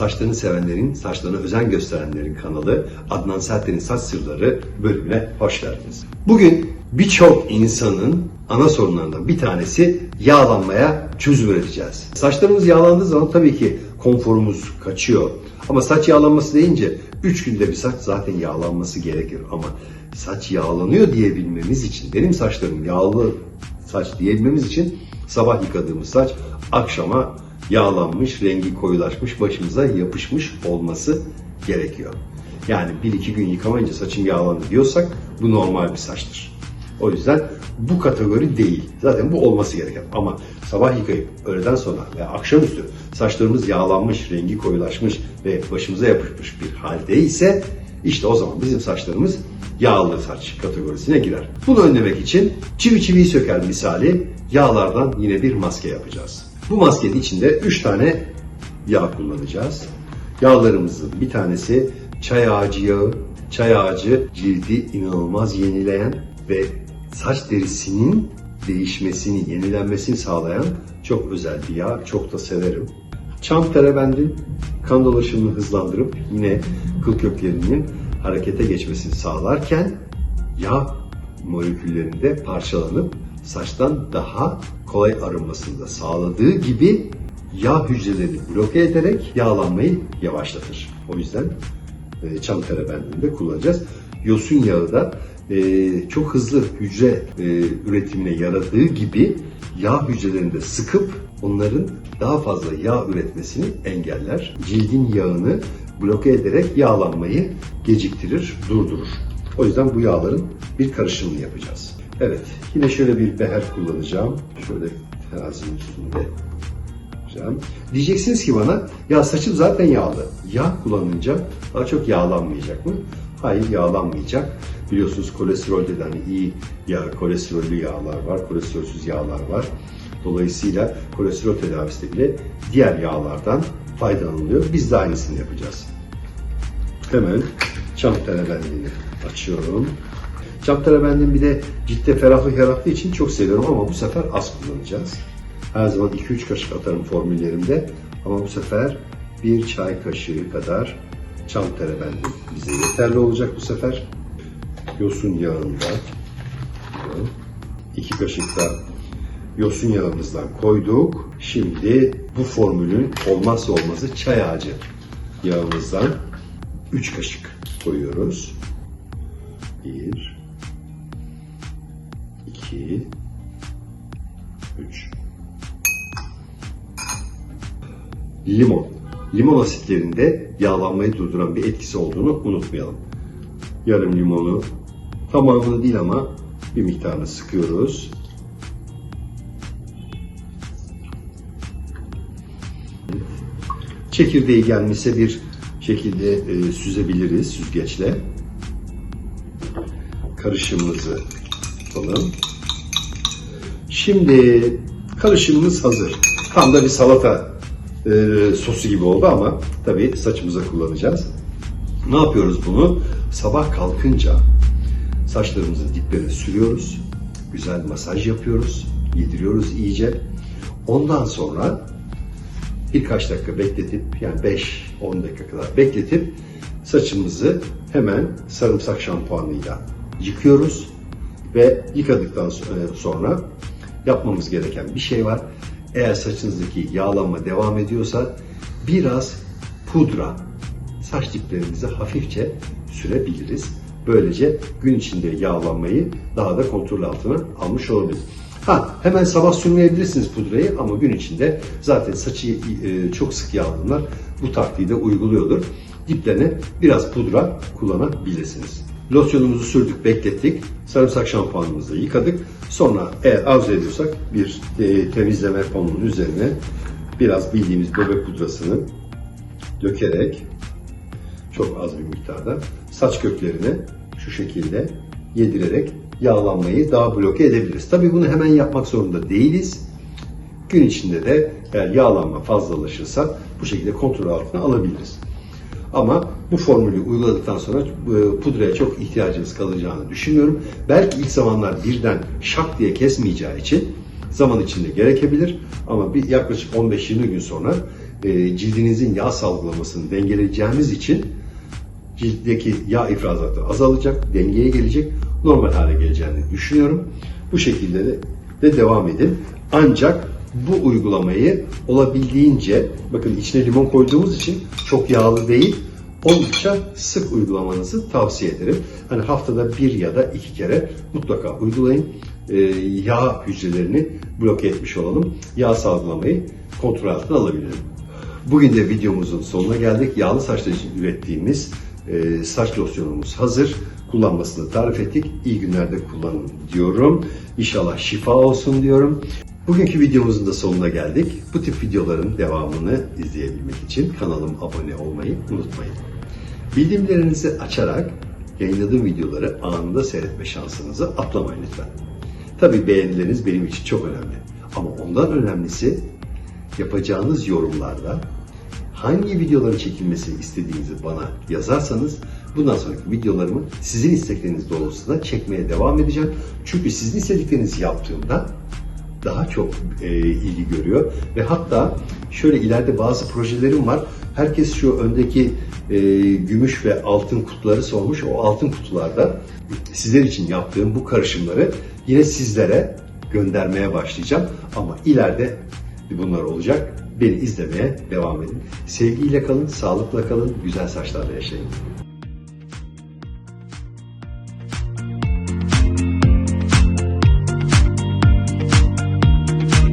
Saçlarını sevenlerin, saçlarına özen gösterenlerin kanalı Adnan Serten'in Saç Sırları bölümüne hoş geldiniz. Bugün birçok insanın ana sorunlarından bir tanesi yağlanmaya çözüm üreteceğiz. Saçlarımız yağlandığı zaman tabii ki konforumuz kaçıyor. Ama saç yağlanması deyince 3 günde bir saç zaten yağlanması gerekir. Ama saç yağlanıyor diyebilmemiz için, benim saçlarım yağlı saç diyebilmemiz için sabah yıkadığımız saç akşama yağlanmış, rengi koyulaşmış, başımıza yapışmış olması gerekiyor. Yani bir iki gün yıkamayınca saçım yağlandı diyorsak bu normal bir saçtır. O yüzden bu kategori değil. Zaten bu olması gereken. Ama sabah yıkayıp öğleden sonra ve akşamüstü saçlarımız yağlanmış, rengi koyulaşmış ve başımıza yapışmış bir halde ise işte o zaman bizim saçlarımız yağlı saç kategorisine girer. Bunu önlemek için çivi çiviyi söker misali yağlardan yine bir maske yapacağız. Bu maskenin içinde 3 tane yağ kullanacağız. Yağlarımızın bir tanesi çay ağacı yağı. Çay ağacı cildi inanılmaz yenileyen ve saç derisinin değişmesini, yenilenmesini sağlayan çok özel bir yağ. Çok da severim. Çam terebendin kan dolaşımını hızlandırıp yine kıl köklerinin harekete geçmesini sağlarken yağ moleküllerinde parçalanıp saçtan daha kolay arınmasını da sağladığı gibi yağ hücrelerini bloke ederek yağlanmayı yavaşlatır. O yüzden e, çam terebendini de kullanacağız. Yosun yağı da e, çok hızlı hücre e, üretimine yaradığı gibi yağ hücrelerini de sıkıp onların daha fazla yağ üretmesini engeller. Cildin yağını bloke ederek yağlanmayı geciktirir, durdurur. O yüzden bu yağların bir karışımını yapacağız. Evet, yine şöyle bir beher kullanacağım. Şöyle terazinin üstünde yapacağım. Diyeceksiniz ki bana, ya saçım zaten yağlı. Yağ kullanınca daha çok yağlanmayacak mı? Hayır, yağlanmayacak. Biliyorsunuz kolesterolde de hani iyi yağ, kolesterollü yağlar var, kolesterolsüz yağlar var. Dolayısıyla kolesterol tedavisinde bile diğer yağlardan faydalanılıyor. Biz de aynısını yapacağız. Hemen çam terebendini açıyorum. Çam terebendini bir de ciltte ferahlık yarattığı için çok seviyorum ama bu sefer az kullanacağız. Her zaman 2-3 kaşık atarım formüllerimde ama bu sefer bir çay kaşığı kadar çam terebendin bize yeterli olacak bu sefer. Yosun yağında iki kaşık da yosun yağımızdan koyduk. Şimdi bu formülün olmazsa olmazı çay ağacı yağımızdan 3 kaşık koyuyoruz. 1 2 3 Limon. Limon asitlerinde yağlanmayı durduran bir etkisi olduğunu unutmayalım. Yarım limonu tamamını değil ama bir miktarını sıkıyoruz. Çekirdeği gelmişse bir şekilde e, süzebiliriz süzgeçle. Karışımımızı yapalım. Şimdi karışımımız hazır. Tam da bir salata e, sosu gibi oldu ama tabii saçımıza kullanacağız. Ne yapıyoruz bunu? Sabah kalkınca saçlarımızın diplerine sürüyoruz. Güzel masaj yapıyoruz. Yediriyoruz iyice. Ondan sonra birkaç dakika bekletip yani 5-10 dakika kadar bekletip saçımızı hemen sarımsak şampuanıyla yıkıyoruz ve yıkadıktan sonra yapmamız gereken bir şey var. Eğer saçınızdaki yağlanma devam ediyorsa biraz pudra saç diplerimize hafifçe sürebiliriz. Böylece gün içinde yağlanmayı daha da kontrol altına almış olabiliriz. Ha hemen sabah sürmeyebilirsiniz pudrayı ama gün içinde zaten saçı e, çok sık yağlanlar bu taktiği de uyguluyordur. Diplerine biraz pudra kullanabilirsiniz. Losyonumuzu sürdük, beklettik. Sarımsak şampuanımızı yıkadık. Sonra eğer arzu ediyorsak bir e, temizleme pamuğunun üzerine biraz bildiğimiz bebek pudrasını dökerek çok az bir miktarda saç köklerine şu şekilde yedirerek yağlanmayı daha bloke edebiliriz. Tabii bunu hemen yapmak zorunda değiliz. Gün içinde de eğer yağlanma fazlalaşırsa bu şekilde kontrol altına alabiliriz. Ama bu formülü uyguladıktan sonra e, pudraya çok ihtiyacınız kalacağını düşünüyorum. Belki ilk zamanlar birden şak diye kesmeyeceği için zaman içinde gerekebilir. Ama bir yaklaşık 15-20 gün sonra e, cildinizin yağ salgılamasını dengeleyeceğimiz için ciltteki yağ ifrazatı azalacak, dengeye gelecek, normal hale geleceğini düşünüyorum. Bu şekilde de, de devam edin. Ancak bu uygulamayı olabildiğince, bakın içine limon koyduğumuz için çok yağlı değil, oldukça sık uygulamanızı tavsiye ederim. Hani haftada bir ya da iki kere mutlaka uygulayın. Ee, yağ hücrelerini bloke etmiş olalım. Yağ salgılamayı kontrol altına alabilirim. Bugün de videomuzun sonuna geldik. Yağlı saçlar için ürettiğimiz e, saç losyonumuz hazır. Kullanmasını tarif ettik. İyi günlerde kullanın diyorum. İnşallah şifa olsun diyorum. Bugünkü videomuzun da sonuna geldik. Bu tip videoların devamını izleyebilmek için kanalıma abone olmayı unutmayın. Bildirimlerinizi açarak yayınladığım videoları anında seyretme şansınızı atlamayın lütfen. Tabii beğenileriniz benim için çok önemli. Ama ondan önemlisi yapacağınız yorumlarda hangi videoların çekilmesini istediğinizi bana yazarsanız bundan sonraki videolarımı sizin istekleriniz doğrultusunda çekmeye devam edeceğim. Çünkü sizin istediklerinizi yaptığımda daha çok e, ilgi görüyor ve hatta şöyle ileride bazı projelerim var. Herkes şu öndeki e, gümüş ve altın kutuları sormuş. O altın kutularda sizler için yaptığım bu karışımları yine sizlere göndermeye başlayacağım. Ama ileride bunlar olacak. Beni izlemeye devam edin. Sevgiyle kalın, sağlıkla kalın, güzel saçlarla yaşayın.